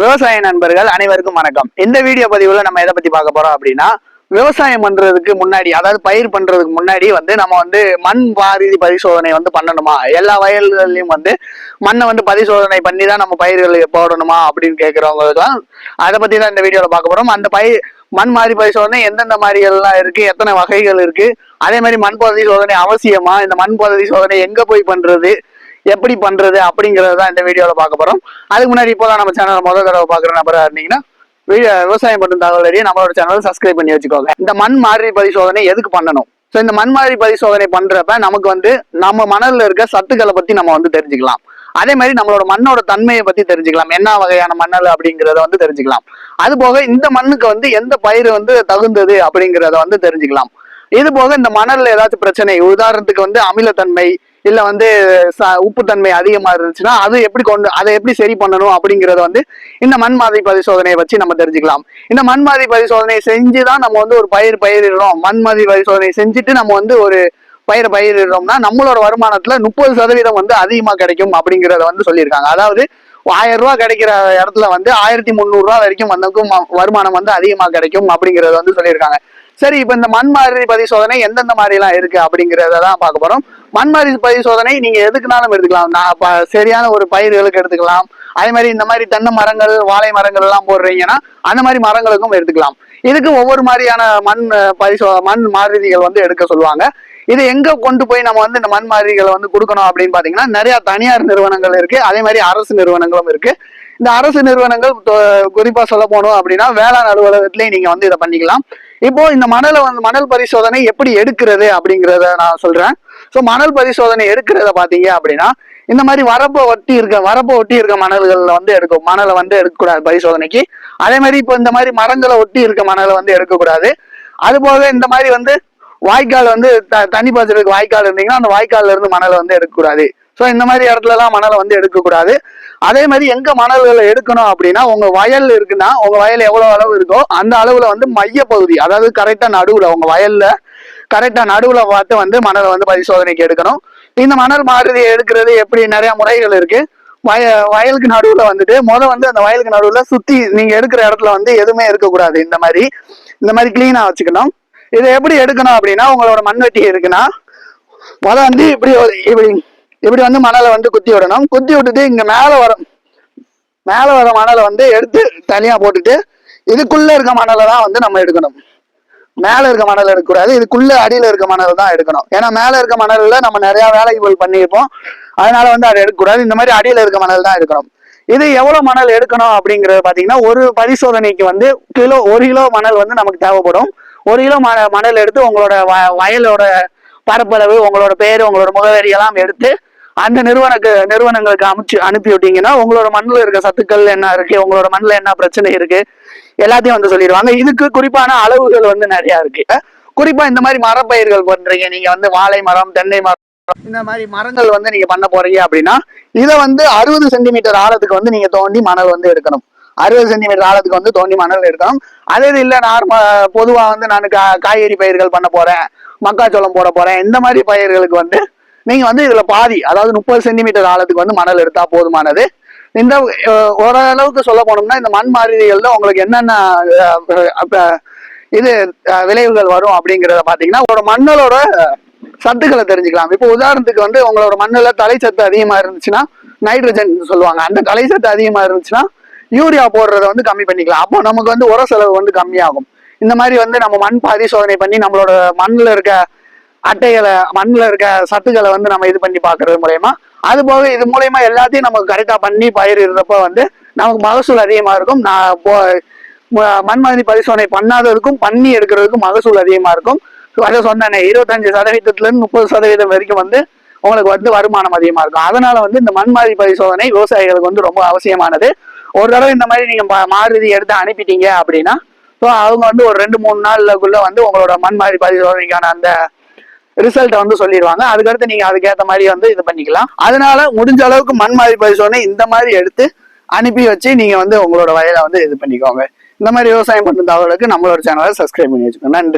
விவசாய நண்பர்கள் அனைவருக்கும் வணக்கம். இந்த வீடியோ பதிவுல நம்ம எதை பத்தி பார்க்க போறோம் அப்படின்னா விவசாயம் பண்றதுக்கு முன்னாடி அதாவது பயிர் பண்றதுக்கு முன்னாடி வந்து நம்ம வந்து மண் பாரதி பரிசோதனை வந்து பண்ணணுமா? எல்லா வயல்கள்லயும் வந்து மண்ணை வந்து பரிசோதனை பண்ணி தான் நம்ம பயிர்களை போடணுமா அப்படின்னு கேட்கறவங்களுக்குலாம் அதை பத்தி தான் இந்த வீடியோல பார்க்க போறோம். அந்த பயிர் மண் மாதிரி பரிசோதனை எந்தெந்த மாதிரிகள்லாம் இருக்கு எத்தனை வகைகள் இருக்கு அதே மாதிரி மண் பரிசோதனை அவசியமா? இந்த மண் சோதனை எங்க போய் பண்றது? எப்படி பண்றது அப்படிங்கறத தான் இந்த வீடியோல பார்க்க போறோம். அதுக்கு முன்னாடி இப்போதான் நம்ம சேனல் முதல் தடவை பாக்குற நபரா இருந்தீங்கன்னா வீடியோ விவசாயம் பண்ணும் தகவல் அறிய நம்மளோட சேனல் சப்ஸ்கிரைப் பண்ணி வச்சுக்கோங்க. இந்த மண் மாதிரி பரிசோதனை எதுக்கு பண்ணணும்? ஸோ இந்த மண் மாதிரி பரிசோதனை பண்றப்ப நமக்கு வந்து நம்ம மணல்ல இருக்க சத்துக்களை பத்தி நம்ம வந்து தெரிஞ்சுக்கலாம். அதே மாதிரி நம்மளோட மண்ணோட தன்மையை பத்தி தெரிஞ்சுக்கலாம். என்ன வகையான மண்ணல் அப்படிங்கறத வந்து தெரிஞ்சுக்கலாம். அது போக இந்த மண்ணுக்கு வந்து எந்த பயிர் வந்து தகுந்தது அப்படிங்கறத வந்து தெரிஞ்சுக்கலாம். இது போக இந்த மணல்ல ஏதாச்சும் பிரச்சனை உதாரணத்துக்கு வந்து அமிலத்தன்மை இல்ல வந்து ச- உப்புத்தன்மை அதிகமா இருந்துச்சுன்னா அது எப்படி கொண்டு அதை எப்படி சரி பண்ணணும் அப்படிங்கறத வந்து இந்த மண் மாதிரி பரிசோதனையை வச்சு நம்ம தெரிஞ்சுக்கலாம். இந்த மண் மாதிரி பரிசோதனை செஞ்சு தான் நம்ம வந்து ஒரு பயிர் பயிரிடுறோம். மண் மாதிரி பரிசோதனை செஞ்சுட்டு நம்ம வந்து ஒரு பயிரை பயிரிடுறோம்னா நம்மளோட வருமானத்துல முப்பது சதவீதம் வந்து அதிகமா கிடைக்கும் அப்படிங்கறத வந்து சொல்லியிருக்காங்க. அதாவது ஆயிரம் ரூபாய் கிடைக்கிற இடத்துல வந்து ஆயிரத்தி முந்நூறு ரூபாய் வரைக்கும் வந்தக்கும் வருமானம் வந்து அதிகமா கிடைக்கும் அப்படிங்கறத வந்து சொல்லியிருக்காங்க. சரி இப்ப இந்த மண் மாதிரி பரிசோதனை எந்தெந்த மாதிரி எல்லாம் இருக்கு அப்படிங்கறத தான் பார்க்க போறோம். மண் பயிர் பரிசோதனை நீங்க எதுக்குனாலும் எடுத்துக்கலாம். நான் சரியான ஒரு பயிர்களுக்கு எடுத்துக்கலாம். அதே மாதிரி இந்த மாதிரி தென்னை மரங்கள் வாழை மரங்கள் எல்லாம் போடுறீங்கன்னா அந்த மாதிரி மரங்களுக்கும் எடுத்துக்கலாம். இதுக்கு ஒவ்வொரு மாதிரியான மண் பரிசோ மண் மாதிரிகள் வந்து எடுக்க சொல்லுவாங்க. இது எங்க கொண்டு போய் நம்ம வந்து இந்த மண் மாதிரிகளை வந்து கொடுக்கணும் அப்படின்னு பாத்தீங்கன்னா நிறைய தனியார் நிறுவனங்கள் இருக்கு. அதே மாதிரி அரசு நிறுவனங்களும் இருக்கு. இந்த அரசு நிறுவனங்கள் குறிப்பா சொல்ல போனோம் அப்படின்னா வேளாண் அலுவலகத்திலேயே நீங்க வந்து இதை பண்ணிக்கலாம். இப்போ இந்த மணலை வந்து மணல் பரிசோதனை எப்படி எடுக்கிறது அப்படிங்கிறத நான் சொல்றேன். ஸோ மணல் பரிசோதனை எடுக்கிறத பார்த்தீங்க அப்படின்னா இந்த மாதிரி வரப்போ ஒட்டி இருக்க வரப்போ ஒட்டி இருக்க மணல்களில் வந்து எடுக்கும் மணலை வந்து எடுக்கக்கூடாது பரிசோதனைக்கு. அதே மாதிரி இப்போ இந்த மாதிரி மரங்களை ஒட்டி இருக்க மணலை வந்து எடுக்கக்கூடாது. அதுபோக இந்த மாதிரி வந்து வாய்க்கால் வந்து த- தண்ணி பாய்ச்சலுக்கு வாய்க்கால் இருந்தீங்கன்னா அந்த வாய்க்கால்ல இருந்து மணலை வந்து எடுக்கக்கூடாது. ஸோ இந்த மாதிரி இடத்துல எல்லாம் மணலை வந்து எடுக்கக்கூடாது. அதே மாதிரி எங்க மணல்களை எடுக்கணும் அப்படின்னா உங்க வயல் இருக்குன்னா உங்க வயல் எவ்வளவு அளவு இருக்கோ அந்த அளவுல வந்து மைய பகுதி அதாவது கரெக்டா நடுவுல உங்க வயல்ல கரெக்டா நடுவுல பார்த்து வந்து மணலை வந்து பரிசோதனைக்கு எடுக்கணும். இந்த மணல் மாறுதி எடுக்கிறது எப்படி? நிறைய முறைகள் இருக்கு. வய வயலுக்கு நடுவுல வந்துட்டு முத வந்து அந்த வயலுக்கு நடுவுல சுத்தி நீங்க எடுக்கிற இடத்துல வந்து எதுவுமே இருக்கக்கூடாது. இந்த மாதிரி இந்த மாதிரி கிளீனா வச்சுக்கணும். இதை எப்படி எடுக்கணும் அப்படின்னா உங்களோட மண்வெட்டி இருக்குன்னா முத வந்து இப்படி இப்படி இப்படி வந்து மணலை வந்து குத்தி விடணும். குத்தி விட்டுட்டு இங்க மேல வர மேல வர மணலை வந்து எடுத்து தனியா போட்டுட்டு இதுக்குள்ள இருக்க மணலை தான் வந்து நம்ம எடுக்கணும். மேல இருக்க மணல் எடுக்கக்கூடாது. இதுக்குள்ள அடியில இருக்க மணல் தான் எடுக்கணும். ஏன்னா மேல இருக்க மணல்ல நம்ம நிறைய வேலைகள் பண்ணியிருப்போம். அதனால வந்து அதை எடுக்கக்கூடாது. இந்த மாதிரி அடியில இருக்க மணல் தான் எடுக்கணும். இது எவ்வளவு மணல் எடுக்கணும் அப்படிங்கறது பாத்தீங்கன்னா ஒரு பரிசோதனைக்கு வந்து கிலோ ஒரு கிலோ மணல் வந்து நமக்கு தேவைப்படும். ஒரு கிலோ மணல் எடுத்து உங்களோட வ- வயலோட பரப்பளவு உங்களோட பேரு உங்களோட முகவரி எல்லாம் எடுத்து அந்த நிறுவனக்கு நிறுவனங்களுக்கு அனுப்பிச்சு அனுப்பி விட்டீங்கன்னா உங்களோட மண்ணில் இருக்க சத்துக்கள் என்ன இருக்கு? உங்களோட மண்ணில் என்ன பிரச்சனை இருக்கு? எல்லாத்தையும் வந்து சொல்லிடுவாங்க. இதுக்கு குறிப்பான அளவுகள் வந்து நிறைய இருக்கு. குறிப்பா இந்த மாதிரி மரப்பயிர்கள் பண்றீங்க. நீங்க வந்து வாழை மரம் தென்னை மரம் இந்த மாதிரி மரங்கள் வந்து நீங்க பண்ண போறீங்க அப்படின்னா இதை வந்து அறுபது சென்டிமீட்டர் ஆழத்துக்கு வந்து நீங்க தோண்டி மணல் வந்து எடுக்கணும். அறுபது சென்டிமீட்டர் ஆழத்துக்கு வந்து தோண்டி மணல் எடுக்கணும். அதே இல்லை இல்ல பொதுவாக பொதுவா வந்து நான் கா- காய்கறி பயிர்கள் பண்ண போறேன் மக்காச்சோளம் போட போறேன். இந்த மாதிரி பயிர்களுக்கு வந்து நீங்க வந்து இதுல பாதி அதாவது முப்பது சென்டிமீட்டர் ஆழத்துக்கு வந்து மணல் எடுத்தா போதுமானது. இந்த ஓரளவுக்கு சொல்ல போனோம்னா இந்த மண் மாதிரிகள்ல உங்களுக்கு என்னென்ன இது விளைவுகள் வரும் அப்படிங்கறத பாத்தீங்கன்னா ஒரு மண்ணலோட சத்துக்களை தெரிஞ்சுக்கலாம். இப்போ உதாரணத்துக்கு வந்து உங்களோட மண்ணுல தலைச்சத்து அதிகமா இருந்துச்சுன்னா நைட்ரஜன் சொல்லுவாங்க. அந்த தலைச்சத்து அதிகமா இருந்துச்சுன்னா யூரியா போடுறத வந்து கம்மி பண்ணிக்கலாம். அப்போ நமக்கு வந்து உர செலவு வந்து கம்மியாகும். இந்த மாதிரி வந்து நம்ம மண் பரிசோதனை பண்ணி நம்மளோட மண்ணில் இருக்க அட்டைகளை மண்ணில் இருக்க சத்துக்களை வந்து நம்ம இது பண்ணி பார்க்கறது மூலயமா. அது போக இது மூலயமா எல்லாத்தையும் நமக்கு கரெக்டாக பண்ணி பயிரிடுறப்ப வந்து நமக்கு மகசூல் அதிகமாக இருக்கும். நான் போ ம- பரிசோதனை பண்ணாததுக்கும் பண்ணி எடுக்கிறதுக்கும் மகசூல் அதிகமாக இருக்கும். அதை சொன்னேன் இருபத்தஞ்சு சதவீதத்துலேருந்து முப்பது சதவீதம் வரைக்கும் வந்து உங்களுக்கு வந்து வருமானம் அதிகமாக இருக்கும். அதனால வந்து இந்த மண்மாதிரி பரிசோதனை விவசாயிகளுக்கு வந்து ரொம்ப அவசியமானது. ஒரு தடவை இந்த மாதிரி நீங்கள் மாறுதி எடுத்து அனுப்பிட்டீங்க அப்படின்னா ஸோ அவங்க வந்து ஒரு ரெண்டு மூணு நாளுக்குள்ள வந்து உங்களோட மண்மாதிரி பரிசோதனைக்கான அந்த ரிசல்ட்டை வந்து சொல்லிடுவாங்க. அதுக்கடுத்து நீங்க அதுக்கேற்ற மாதிரி வந்து இது பண்ணிக்கலாம். அதனால முடிஞ்ச அளவுக்கு மண் மாதிரி பரிசோதனை இந்த மாதிரி எடுத்து அனுப்பி வச்சு நீங்க வந்து உங்களோட வயலை வந்து இது பண்ணிக்கோங்க. இந்த மாதிரி விவசாயம் பண்ணுற நம்மளோட சேனலை சப்ஸ்கிரைப் பண்ணி வச்சுக்கோங்க. நன்றி.